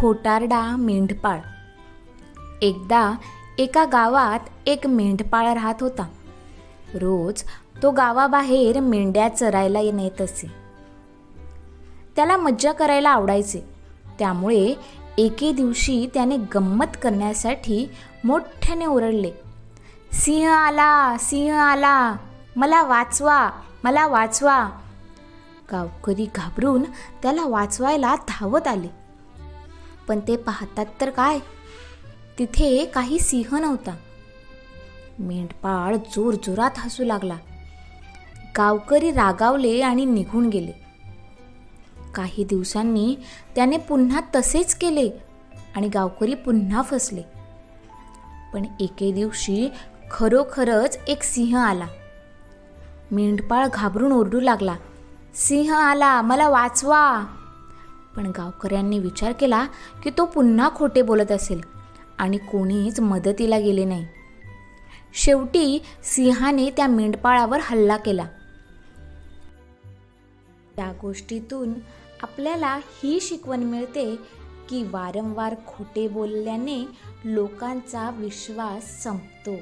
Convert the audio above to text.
खोटारडा मेंढपाळ. एकदा एका गावात एक मेंढपाळ राहत होता. रोज तो गावाबाहेर मेंढ्या चरायला नेत असे. त्याला मज्जा करायला आवडायचे. त्यामुळे एके दिवशी त्याने गंमत करण्यासाठी मोठ्याने ओरडले. सिंह आला सिंह आला मला वाचवा मला वाचवा. गावकरी घाबरून त्याला वाचवायला धावत आले. पण ते पाहतात तर काय? तिथे काही सिंह नव्हता. मेंढपाळ जोरजोरात हसू लागला. गावकरी रागावले आणि निघून गेले. काही दिवसांनी त्याने पुन्हा तसेच केले आणि गावकरी पुन्हा फसले. पण एके दिवशी खरोखरच एक सिंह आला. मेंढपाळ घाबरून ओरडू लागला सिंह आला मला वाचवा. पण गावकऱ्यांनी विचार केला की तो पुन्हा खोटे बोलत असेल आणि कोणीच मदतीला गेले नाही. शेवटी सिंहाने त्या मेंढपाळावर हल्ला केला. त्या गोष्टीतून आपल्याला ही शिकवण मिळते की वारंवार खोटे बोलल्याने लोकांचा विश्वास संपतो.